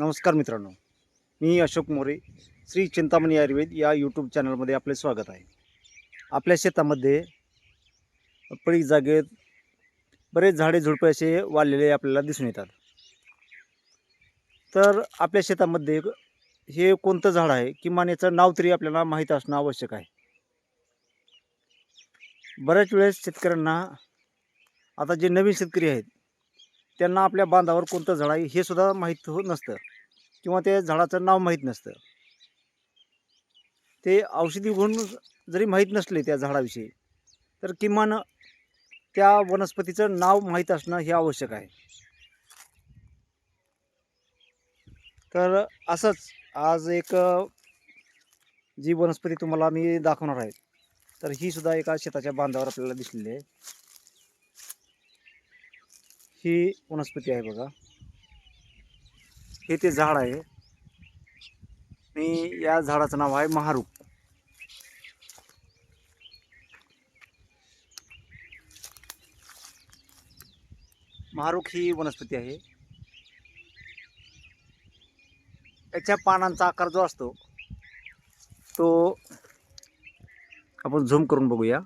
नमस्कार मित्रांनो मी अशोक मोरे श्री चिंतामणी आयुर्वेद या यूट्यूब चॅनलमध्ये आपले स्वागत आहे. आपल्या शेतामध्ये पडीक जागेत बरेच झाडे झुडपे असे वाढलेले आपल्याला दिसून येतात. तर आपल्या शेतामध्ये हे कोणतं झाड आहे किमान याचं नाव तरी आपल्याला माहीत असणं आवश्यक आहे. बऱ्याच वेळेस शेतकऱ्यांना आता जे नवीन शेतकरी आहेत त्यांना आपल्या बांधावर कोणतं झाड आहे हे सुद्धा माहीत हो नसतं. किंवा त्या झाडाचं नाव माहीत नसतं. ते औषधी गुण जरी माहीत नसले त्या झाडाविषयी तर किमान त्या वनस्पतीचं नाव माहीत असणं हे आवश्यक आहे. तर असंच आज एक जी वनस्पती तुम्हाला मी दाखवणार आहे तर ही सुद्धा एका शेताच्या बांधावर आपल्याला दिसलेली आहे. ही वनस्पती आहे बघा. हे ते झाड आहे. आणि या झाडाचं नाव आहे महारूप. महारूक ही वनस्पती आहे. याच्या पानांचा आकार जो असतो तो आपण झूम करून बघूया.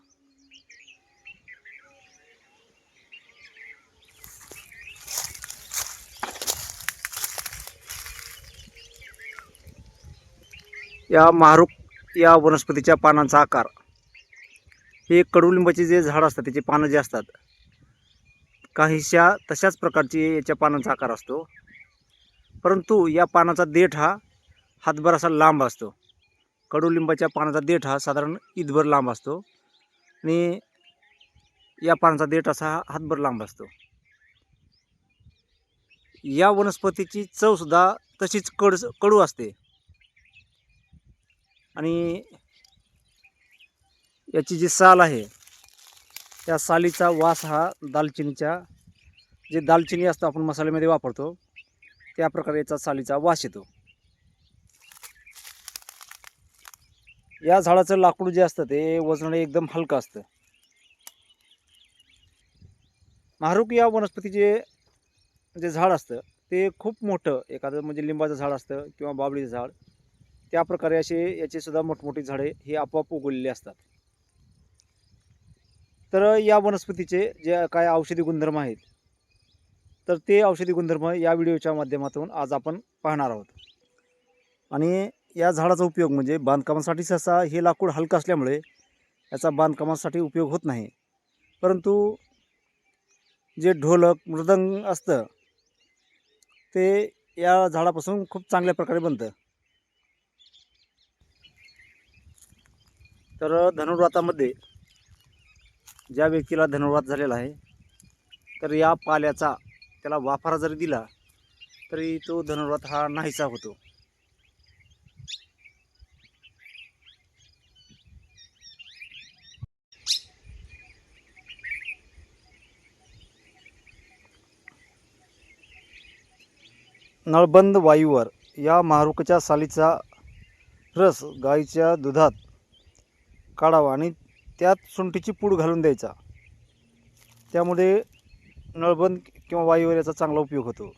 या महारूप या वनस्पतीच्या पानांचा आकार. हे कडुलिंबाचे जे झाड असतात त्याचे पानं जे असतात काहीशा तशाच प्रकारची याच्या पानांचा आकार असतो. परंतु या पानाचा देठ हा हातभर असा लांब असतो. कडुलिंबाच्या पानाचा देठ हा साधारण ईदभर लांब असतो आणि या पानाचा देठ असा हातभर लांब असतो. या वनस्पतीची चवसुद्धा तशीच कड कडू असते. आणि याची जी साल आहे त्या सालीचा वास हा दालचिनीच्या जे दालचिनी असतं आपण मसाल्यामध्ये वापरतो त्या प्रकारे याचा सालीचा वास येतो. या झाडाचं लाकूड जे असतं ते वजन एकदम हलकं असतं. महारूक या वनस्पतीचे जे झाड असतं ते खूप मोठं एखादं म्हणजे लिंबाचं झाड असतं किंवा बाबळीचं झाड त्या प्रकारे असे याचे सुद्धा मोठमोठी झाडे हे आपोआप उगवलेली असतात. तर या वनस्पतीचे जे काय औषधी गुणधर्म आहेत तर ते औषधी गुणधर्म या व्हिडिओच्या माध्यमातून आज आपण पाहणार आहोत. आणि या झाडाचा उपयोग म्हणजे बांधकामासाठी सहसा हे लाकूड हलकं असल्यामुळे याचा बांधकामासाठी उपयोग होत नाही. परंतु जे ढोलक मृदंग असतं ते या झाडापासून खूप चांगल्या प्रकारे बनतं. तर धनुर्वातामध्ये ज्या व्यक्तीला धनुर्वात झालेला आहे तर या पाल्याचा त्याला वाफारा जरी दिला तरी तो धनुर्वात हा नाहीसा होतो. नळबंद वायूवर या महारुखच्या सालीचा रस गाईच्या दुधात काढावा आणि त्यात सुंठीची पूड घालून द्यायचा. त्यामुळे नळबंद किंवा वायूवर याचा चांगला उपयोग होतो.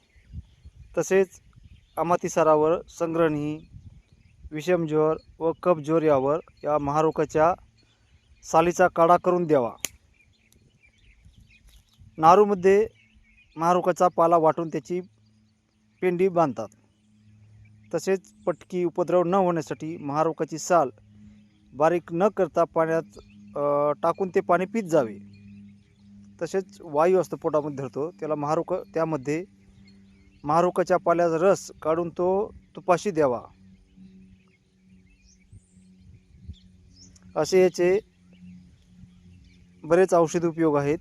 तसेच अमातिसारावर संग्रहणी विषमज्वर व कपज्वर यावर या महारोगाच्या सालीचा काढा करून द्यावा. नारूमध्ये महारोगाचा पाला वाटून त्याची पेंडी बांधतात. तसेच पटकी उपद्रव न होण्यासाठी महारोगाची साल बारीक न करता पाण्यात टाकून ते पाणी पित जावे. तसेच वायू असतो पोटामध्ये धरतो. त्याला महारोक त्यामध्ये महारुखाच्या पाल्याचा रस काढून तो तुपाशी द्यावा. असे याचे बरेच औषध उपयोग आहेत.